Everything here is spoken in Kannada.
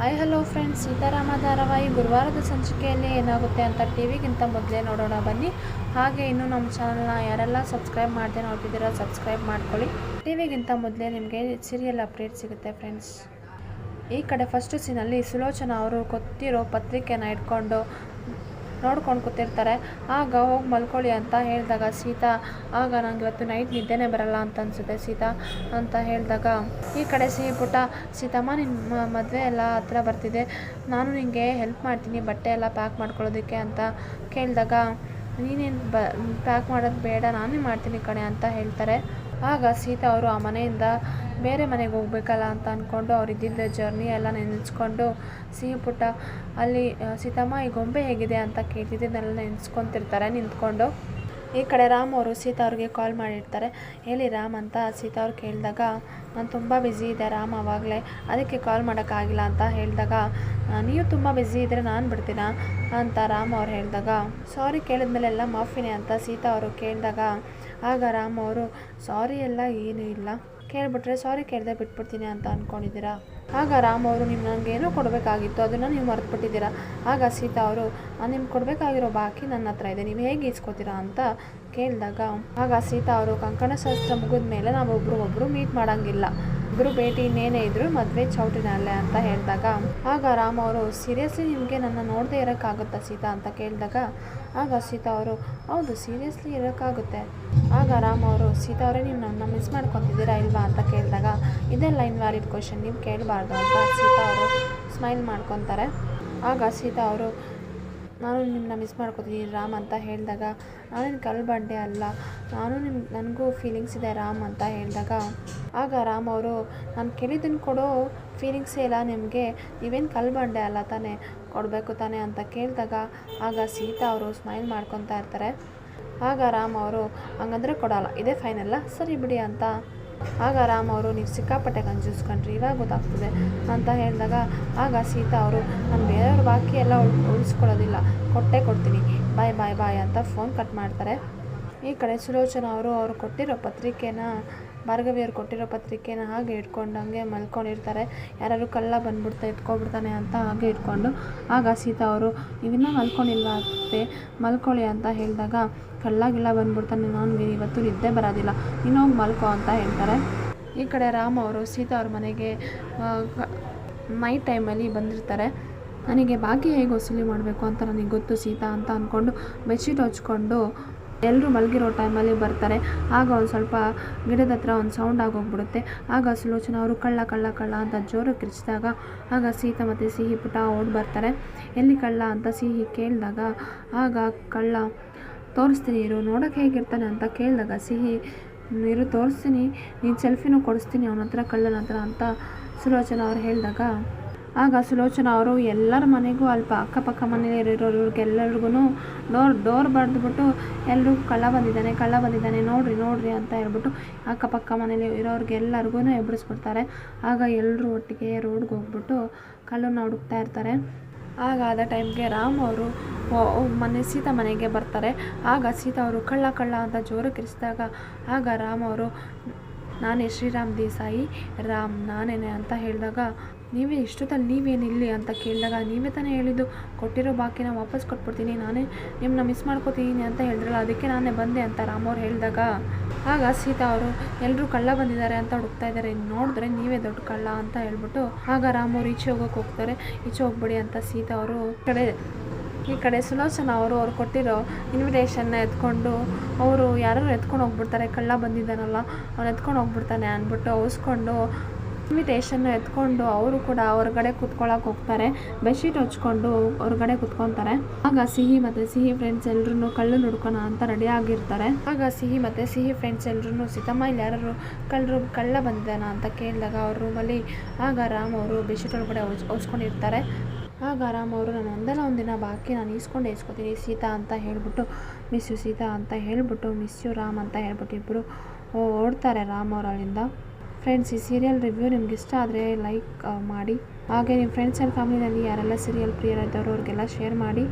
ಹಾಯ್ ಹಲೋ ಫ್ರೆಂಡ್ಸ್ ಸೀತಾರಾಮ ಧಾರಾವಾಹಿ ಗುರುವಾರದ ಸಂಚಿಕೆಯಲ್ಲಿ ಏನಾಗುತ್ತೆ ಅಂತ ಟಿ ವಿಗಿಂತ ಮೊದಲೇ ನೋಡೋಣ, ಬನ್ನಿ. ಹಾಗೆ ಇನ್ನು ನಮ್ಮ ಚಾನಲ್ನ ಯಾರೆಲ್ಲ ಸಬ್ಸ್ಕ್ರೈಬ್ ಮಾಡದೆ ನೋಡ್ತಿದ್ದೀರಾ ಸಬ್ಸ್ಕ್ರೈಬ್ ಮಾಡ್ಕೊಳ್ಳಿ. ಟಿ ವಿಗಿಂತ ಮೊದಲೇ ನಿಮಗೆ ಸೀರಿಯಲ್ ಅಪ್ಡೇಟ್ ಸಿಗುತ್ತೆ ಫ್ರೆಂಡ್ಸ್ ಈ ಕಡೆ ಫಸ್ಟ್ ಸೀನಲ್ಲಿ ಸುಲೋಚನಾ ಅವರು ಕೊತ್ತಿರೋ ಪತ್ರಿಕೆನ ಇಟ್ಕೊಂಡು ನೋಡ್ಕೊಂಡು ಕೂತಿರ್ತಾರೆ. ಆಗ ಹೋಗಿ ಮಲ್ಕೊಳ್ಳಿ ಅಂತ ಹೇಳಿದಾಗ, ಸೀತಾ, ಆಗ ನಂಗೆ ಇವತ್ತು ನೈಟ್ ನಿದ್ದೆನೇ ಬರಲ್ಲ ಅಂತ ಅನಿಸುತ್ತೆ ಸೀತಾ, ಅಂತ ಹೇಳಿದಾಗ, ಈ ಕಡೆ ಸಿಹಿ ಪುಟ್ಟ ಸೀತಮ್ಮ ನಿನ್ನ ಮದುವೆ ಎಲ್ಲ ಹತ್ರ ಬರ್ತಿದೆ. ನಾನು ನಿನಗೆ ಹೆಲ್ಪ್ ಮಾಡ್ತೀನಿ, ಬಟ್ಟೆ ಎಲ್ಲ ಪ್ಯಾಕ್ ಮಾಡ್ಕೊಳ್ಳೋದಕ್ಕೆ, ಅಂತ ಕೇಳಿದಾಗ ನೀನೇನು ಬ ಪ್ಯಾಕ್ ಮಾಡೋದು ಬೇಡ, ನಾನೇ ಮಾಡ್ತೀನಿ ಕಣೆ ಅಂತ ಹೇಳ್ತಾರೆ. ಆಗ ಸೀತಾ ಅವರು ಆ ಮನೆಯಿಂದ ಬೇರೆ ಮನೆಗೆ ಹೋಗ್ಬೇಕಲ್ಲ ಅಂತ ಅಂದ್ಕೊಂಡು ಅವ್ರು ಇದ್ದಿದ್ದ ಜರ್ನಿ ಎಲ್ಲ ನೆನೆಸ್ಕೊಂಡು, ಸಿಹಿ ಪುಟ್ಟ ಅಲ್ಲಿ ಸೀತಮ್ಮ, ಈ ಗೊಂಬೆ ಹೇಗಿದೆ? ಅಂತ ಕೇಳ್ತಿದ್ದನ್ನೆಲ್ಲ ನೆನೆಸ್ಕೊತಿರ್ತಾರೆ, ನಿಂತ್ಕೊಂಡು. ಈ ಕಡೆ ರಾಮ್ ಅವರು ಸೀತಾ ಅವ್ರಿಗೆ ಕಾಲ್ ಮಾಡಿರ್ತಾರೆ. ಹೇಳಿ ರಾಮ್ ಅಂತ ಸೀತಾ ಅವ್ರು ಕೇಳಿದಾಗ, ನಾನು ತುಂಬ ಬ್ಯುಸಿ ಇದೆ ರಾಮ್ ಆವಾಗಲೇ ಅದಕ್ಕೆ ಕಾಲ್ ಮಾಡೋಕ್ಕಾಗಿಲ್ಲ ಅಂತ ಹೇಳಿದಾಗ ನೀವು ತುಂಬ ಬ್ಯುಸಿ ಇದ್ದರೆ ನಾನು ಬಿಡ್ತೀನ? ಅಂತ ರಾಮ್ ಅವ್ರು ಹೇಳಿದಾಗ ಸಾರಿ ಕೇಳಿದ್ಮೇಲೆ ಎಲ್ಲ ಮಾಫಿನೇ ಅಂತ ಸೀತಾ ಅವರು ಕೇಳಿದಾಗ, ಆಗ ರಾಮ್ ಅವರು ಸಾರಿ ಎಲ್ಲ ಏನೂ ಇಲ್ಲ. ಕೇಳಿಬಿಟ್ರೆ ಸಾರಿ ಕೇಳಿದೆ ಬಿಟ್ಬಿಡ್ತೀನಿ ಅಂತ ಅಂದ್ಕೊಂಡಿದ್ದೀರಾ ಆಗ ರಾಮ್ ಅವರು ನಿಮ್ಮ ನನಗೇನೋ ಕೊಡಬೇಕಾಗಿತ್ತು, ಅದನ್ನು ನೀವು ಮರೆತುಬಿಟ್ಟಿದ್ದೀರಾ? ಆಗ ಸೀತಾ ಅವರು ನಿಮ್ಗೆ ಕೊಡಬೇಕಾಗಿರೋ ಬಾಕಿ ನನ್ನ ಹತ್ರ ಇದೆ, ನೀವು ಹೇಗೆ ಇಸ್ಕೋತೀರಾ ಅಂತ ಕೇಳಿದಾಗ, ಆಗ ಸೀತಾ ಅವರು, ಕಂಕಣ ಶಾಸ್ತ್ರ ಮುಗಿದ ಮೇಲೆ ನಾವು ಒಬ್ಬರು ಒಬ್ಬರು ಮೀಟ್ ಮಾಡೋಂಗಿಲ್ಲ. ಇಬ್ಬರು ಭೇಟಿ ಇನ್ನೇನೇ ಇದ್ರು ಮದುವೆ ಚೌಟಿನಲ್ಲೇ ಅಂತ ಹೇಳಿದಾಗ, ಆಗ ರಾಮ್ ಅವರು, ಸೀರಿಯಸ್ಲಿ ನಿಮಗೆ ನನ್ನ ನೋಡದೆ ಇರೋಕ್ಕಾಗುತ್ತಾ ಸೀತಾ? ಅಂತ ಕೇಳಿದಾಗ, ಆಗ ಸೀತಾ ಅವರು, ಹೌದು, ಸೀರಿಯಸ್ಲಿ ಇರೋಕ್ಕಾಗುತ್ತೆ. ಆಗ ರಾಮ್ ಅವರು, ಸೀತಾ ಅವರೇ, ನೀವು ನನ್ನ ಮಿಸ್ ಮಾಡ್ಕೊತಿದ್ದೀರಾ ಇಲ್ವಾ? ಅಂತ ಕೇಳಿದಾಗ, ಇದೆಲ್ಲ ಇನ್ವ್ಯಾಲಿಡ್ ಕ್ವಶನ್ ನೀವು ಕೇಳಬಾರ್ದು ಅಂತ ಸೀತಾ ಅವರು ಸ್ಮೈಲ್ ಮಾಡ್ಕೊತಾರೆ. ಆಗ ಸೀತಾ ಅವರು ನಾನು ನಿಮ್ಮನ್ನ ಮಿಸ್ ಮಾಡ್ಕೋತೀನಿ, ರಾಮ್ ಅಂತ ಹೇಳಿದಾಗ, ನಾನೇನು ಕಲ್ ಬಂಡೆ ಅಲ್ಲ, ನಾನು ನಿಮ್ಮ ನನಗೂ ಫೀಲಿಂಗ್ಸ್ ಇದೆ ರಾಮ್ ಅಂತ ಹೇಳಿದಾಗ, ಆಗ ರಾಮ್ ಅವರು, ನಾನು ಕೇಳಿದ್ದನ್ನು ಕೊಡೋ ಫೀಲಿಂಗ್ಸೇ ಇಲ್ಲ ನಿಮಗೆ, ನೀವೇನು ಕಲ್ ಬಂಡೆ ಅಲ್ಲ ತಾನೇ, ಕೊಡಬೇಕು ತಾನೇ ಅಂತ ಕೇಳಿದಾಗ, ಆಗ ಸೀತಾ ಅವರು ಸ್ಮೈಲ್ ಮಾಡ್ಕೊತಾ ಇರ್ತಾರೆ. ಆಗ ರಾಮ್ ಅವರು, ಹಂಗಂದ್ರೆ ಕೊಡಲ್ಲ, ಇದೇ ಫೈನಲ್ಲ ಸರಿ ಬಿಡಿ ಅಂತ ಆಗ ರಾಮ್ ಅವರು, ನೀವು ಸಿಕ್ಕಾಪಟ್ಟೆ ಕಂಜೂಸ್ಕೊಂಡ್ರಿ ಇವಾಗ ಗೊತ್ತಾಗ್ತದೆ ಅಂತ ಹೇಳಿದಾಗ, ಆಗ ಸೀತಾ ಅವರು, ನಾನು ಬೇರೆಯವ್ರ ಬಾಕಿ ಎಲ್ಲ ಉಳ್, ಉಳಿಸ್ಕೊಳ್ಳೋದಿಲ್ಲ, ಕೊಟ್ಟೆ ಕೊಡ್ತೀನಿ, ಬಾಯ್ ಬಾಯ್ ಬಾಯ್ ಅಂತ ಫೋನ್ ಕಟ್ ಮಾಡ್ತಾರೆ. ಈ ಕಡೆ ಸುಲೋಚನ ಅವರು ಅವರು ಕೊಟ್ಟಿರೋ ಪತ್ರಿಕೆನ ಭಾರ್ಗವಿಯವ್ರು ಕೊಟ್ಟಿರೋ ಪತ್ರಿಕೆನ ಹಾಗೆ ಇಟ್ಕೊಂಡು ಹಂಗೆ ಮಲ್ಕೊಂಡಿರ್ತಾರೆ. ಯಾರಾದ್ರು ಕಳ್ಳ ಬಂದ್ಬಿಡ್ತಾ ಎತ್ಕೊಬಿಡ್ತಾನೆ ಅಂತ ಹಾಗೆ ಇಟ್ಕೊಂಡು ಆಗ ಸೀತಾ ಅವರು, ನೀವಿನ್ನೂ ಮಲ್ಕೊಂಡಿಲ್ವಾ ಅತ್ತೆ? ಮಲ್ಕೊಳ್ಳಿ ಅಂತ ಹೇಳಿದಾಗ, ಕಳ್ಳಗಿಲ್ಲ ಬಂದ್ಬಿಡ್ತಾನೆ ನಾನು ಇವತ್ತು ನಿದ್ದೆ ಬರೋದಿಲ್ಲ. ಇನ್ನೋಗಿ ಮಲ್ಕೋ ಅಂತ ಹೇಳ್ತಾರೆ. ಈ ಕಡೆ ರಾಮ ಅವರು ಸೀತಾ ಅವ್ರ ಮನೆಗೆ ನೈಟ್ ಟೈಮಲ್ಲಿ ಬಂದಿರ್ತಾರೆ. ನನಗೆ ಬಾಕಿ ಹೇಗೆ ವಸೂಲಿ ಮಾಡಬೇಕು ಅಂತ ನನಗೆ ಗೊತ್ತು ಸೀತಾ ಅಂತ ಅಂದ್ಕೊಂಡು ಬೆಡ್ಶೀಟ್ ಹಚ್ಕೊಂಡು ಎಲ್ಲರೂ ಮಲಗಿರೋ ಟೈಮಲ್ಲಿ ಬರ್ತಾರೆ. ಆಗ ಒಂದು ಸ್ವಲ್ಪ ಗಿಡದ ಹತ್ರ ಒಂದು ಸೌಂಡ್ ಆಗೋಗ್ಬಿಡುತ್ತೆ. ಆಗ ಸುಲೋಚನ ಅವರು ಕಳ್ಳ ಕಳ್ಳ ಕಳ್ಳ ಅಂತ ಜೋರು ಕಿರಿಚಿದಾಗ ಆಗ ಸೀತಾ ಮತ್ತು ಸಿಹಿ ಪುಟ ಓಡಿ ಬರ್ತಾರೆ. ಎಲ್ಲಿ ಕಳ್ಳ ಅಂತ ಸಿಹಿ ಕೇಳಿದಾಗ ಆಗ ಕಳ್ಳ, ತೋರಿಸ್ತೀನಿ ಇರು, ನೋಡೋಕೆ ಹೇಗಿರ್ತಾನೆ ಅಂತ ಕೇಳಿದಾಗ ಸಿಹಿ, ಇರು, ತೋರಿಸ್ತೀನಿ, ನೀನು ಸೆಲ್ಫಿನೂ ಕೊಡಿಸ್ತೀನಿ, ಅವನ ಹತ್ರ ಕಳ್ಳನ ಹತ್ರ ಅಂತ ಸುಲೋಚನ ಅವ್ರು ಹೇಳಿದಾಗ ಆಗ ಸುಲೋಚನ ಅವರು, ಎಲ್ಲರ ಮನೆಗೂ ಅಲ್ಪ ಅಕ್ಕಪಕ್ಕ ಮನೆಯಲ್ಲಿರೋರಿಗೆಲ್ಲರಿಗೂ ಡೋರ್ ಡೋರ್ ಬಡ್ದುಬಿಟ್ಟು ಎಲ್ಲರೂ ಕಳ್ಳ ಬಂದಿದ್ದಾನೆ ಕಳ್ಳ ಬಂದಿದ್ದಾನೆ, ನೋಡ್ರಿ ನೋಡ್ರಿ ಅಂತ ಹೇಳ್ಬಿಟ್ಟು ಅಕ್ಕಪಕ್ಕ ಮನೇಲಿ ಇರೋರಿಗೆಲ್ಲರಿಗೂ ಎಬ್ಬಿಸ್ಬಿಡ್ತಾರೆ. ಆಗ ಎಲ್ಲರೂ ಒಟ್ಟಿಗೆ ರೋಡ್ಗೆ ಹೋಗ್ಬಿಟ್ಟು ಕಳ್ಳನ್ನ ಹುಡುಕ್ತಾ ಇರ್ತಾರೆ. ಆಗ ಆದ ಟೈಮ್ಗೆ ರಾಮ್ ಅವರು ಮನೆ, ಸೀತಾ ಮನೆಗೆ ಬರ್ತಾರೆ. ಆಗ ಸೀತಾ ಅವರು ಕಳ್ಳ ಕಳ್ಳ ಅಂತ ಜೋರು ಕಿರಿಸಿದಾಗ ಆಗ ರಾಮ್ ಅವರು, ನಾನೇ ಶ್ರೀರಾಮ್ ದೇಸಾಯಿ, ರಾಮ್ ನಾನೇನೆ ಅಂತ ಹೇಳಿದಾಗ ನೀವೇ ಇಷ್ಟೊತ್ತಲ್ಲಿ ನೀವೇನು ಇಲ್ಲಿ ಅಂತ ಕೇಳಿದಾಗ ನೀವೇ ತಾನೇ ಹೇಳಿದ್ದು, ಕೊಟ್ಟಿರೋ ಬಾಕಿನ ವಾಪಸ್ ಕೊಟ್ಬಿಡ್ತೀನಿ, ನಾನೇ ನಿಮ್ಮನ್ನ ಮಿಸ್ ಮಾಡ್ಕೋತೀನಿ ಅಂತ ಹೇಳಿದ್ರಲ್ಲ, ಅದಕ್ಕೆ ನಾನೇ ಬಂದೆ ಅಂತ ರಾಮವ್ರು ಹೇಳಿದಾಗ. ಆಗ ಸೀತಾ ಅವರು ಎಲ್ಲರೂ ಕಳ್ಳ ಬಂದಿದ್ದಾರೆ ಅಂತ ಹುಡುಕ್ತಾ ಇದ್ದಾರೆ ನೋಡಿದ್ರೆ ನೀವೇ ದೊಡ್ಡ ಕಳ್ಳ ಅಂತ ಹೇಳ್ಬಿಟ್ಟು ಆಗ ರಾಮವ್ರು ಈಚೆ ಹೋಗೋಕೆ ಹೋಗ್ತಾರೆ, ಈಚೆ ಹೋಗ್ಬಿಡಿ ಅಂತ ಸೀತಾ ಅವರು ಕಡೆ, ಈ ಕಡೆ ಸುಲೋಚನಾ ಅವರು ಅವ್ರು ಕೊಟ್ಟಿರೋ ಇನ್ವಿಟೇಷನ್ನ ಎತ್ಕೊಂಡು, ಅವರು ಯಾರು ಎತ್ಕೊಂಡು ಹೋಗ್ಬಿಡ್ತಾರೆ, ಕಳ್ಳ ಬಂದಿದ್ದಾನಲ್ಲ, ಅವ್ನು ಎತ್ಕೊಂಡು ಹೋಗ್ಬಿಡ್ತಾನೆ ಅಂದ್ಬಿಟ್ಟು ಅವಸ್ಕೊಂಡು ಇನ್ವಿಟೇಷನ್ನ ಎತ್ಕೊಂಡು ಅವರು ಕೂಡ ಹೊರಗಡೆ ಕುತ್ಕೊಳ್ಳೋಕೆ ಹೋಗ್ತಾರೆ. ಬೆಡ್ಶೀಟ್ ಹೊಚ್ಕೊಂಡು ಹೊರಗಡೆ ಕೂತ್ಕೊತಾರೆ. ಆಗ ಸಿಹಿ ಮತ್ತು ಸಿಹಿ ಫ್ರೆಂಡ್ಸ್ ಎಲ್ಲರೂ ಕಳ್ಳು ನುಡ್ಕೋಣ ಅಂತ ರೆಡಿ ಆಗಿರ್ತಾರೆ. ಆಗ ಸಿಹಿ ಮತ್ತು ಸಿಹಿ ಫ್ರೆಂಡ್ಸ್ ಎಲ್ಲರೂ ಸೀತಮ್ಮ ಇಲ್ಲಿ ಯಾರು ಕಳ್ಳರು ಕಳ್ಳ ಬಂದಿದ್ದಾನ? ಅಂತ ಕೇಳಿದಾಗ ಅವ್ರ ರೂಮಲ್ಲಿ ಆಗ ರಾಮ್ ಅವರು ಬೆಡ್ಶೀಟ್ ಒಳಗಡೆ ಹೊಚ್ಕೊಂಡಿರ್ತಾರೆ. ಆಗ ರಾಮ್ ಅವರು, ನಾನು ಒಂದಲ್ಲ ಒಂದಿನ ಬಾಕಿ, ನಾನು ಈಸ್ಕೊಂಡು ಇಸ್ಕೊತೀನಿ ಸೀತಾ ಅಂತ ಹೇಳ್ಬಿಟ್ಟು ಮಿಸ್ ಯು ಸೀತಾ ಅಂತ ಹೇಳ್ಬಿಟ್ಟು ಮಿಸ್ ಯು ರಾಮ್ ಅಂತ ಹೇಳ್ಬಿಟ್ಟು ಇಬ್ಬರು ಓಡ್ತಾರೆ ರಾಮ್ ಅವರಲ್ಲಿಂದ. ಫ್ರೆಂಡ್ಸ್, ಈ ಸೀರಿಯಲ್ ರಿವ್ಯೂ ನಿಮ್ಗೆ ಇಷ್ಟ ಆದರೆ ಲೈಕ್ ಮಾಡಿ. ಹಾಗೆ ನಿಮ್ಮ ಫ್ರೆಂಡ್ಸ್ ಆ್ಯಂಡ್ ಫ್ಯಾಮಿಲಿನಲ್ಲಿ ಯಾರೆಲ್ಲ ಸೀರಿಯಲ್ ಪ್ರಿಯರಿದ್ದವರು ಅವ್ರಿಗೆಲ್ಲ ಶೇರ್ ಮಾಡಿ.